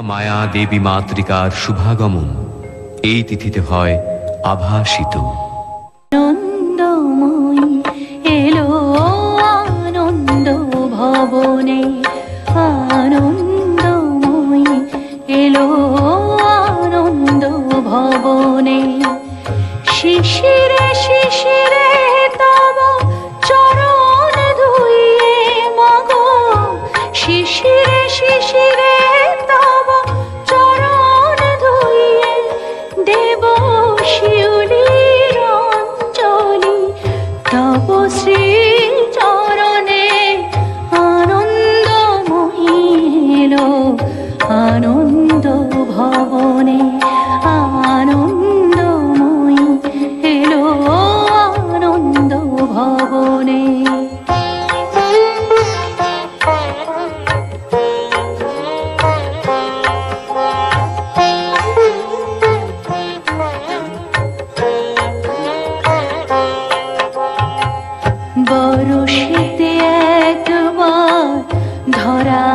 মায়া দেবী মাতৃকার শুভাগমন। এই তিথিতে হয় আভাসিত। এলো আনন্দ ভবনে আনন্দময়ী এলো আনন্দ ভবনে শিশিরে শিশিরে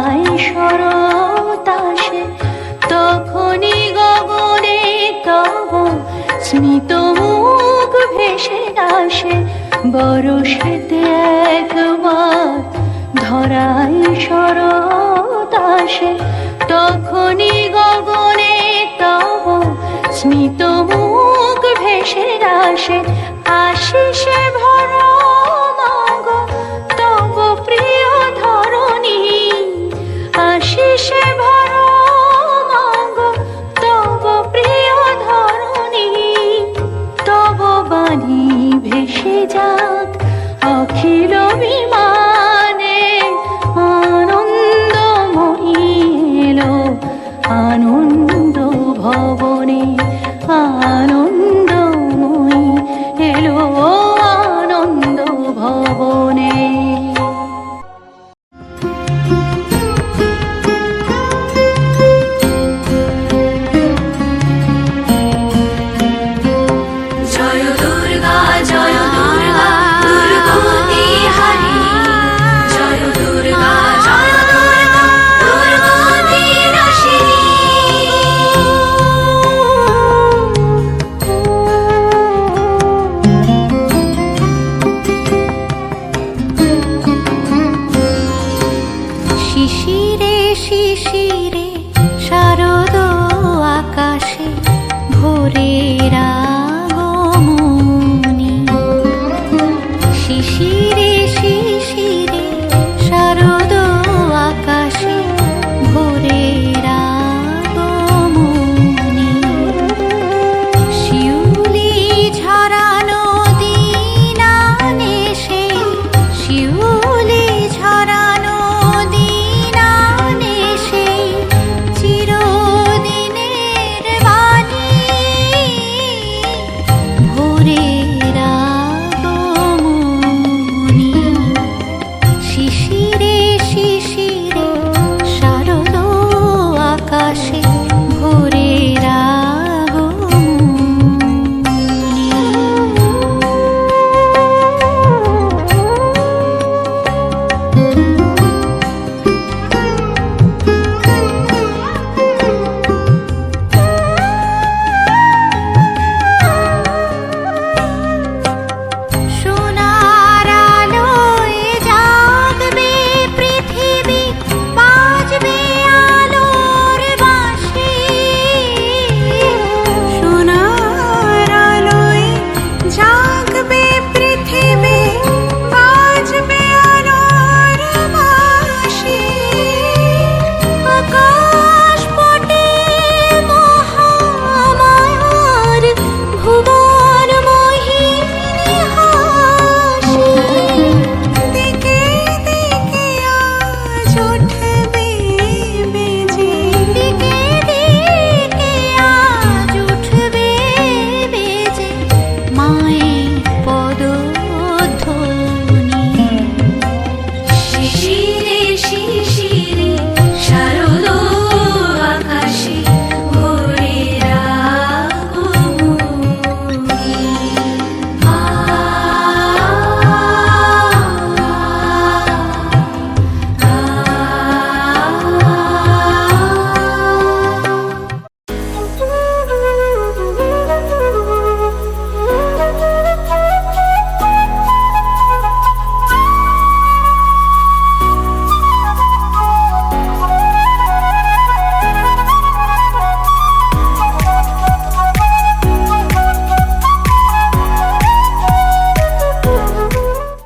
যায় শরৎ আসে, তখনই গগনে তব স্মিত মুখ ভেসে আসে, বরষেতে একবার ধরায় শরৎ আসে, তখনই গগনে তব স্মিত মুখ ভেসে আসে আশিসে ভরা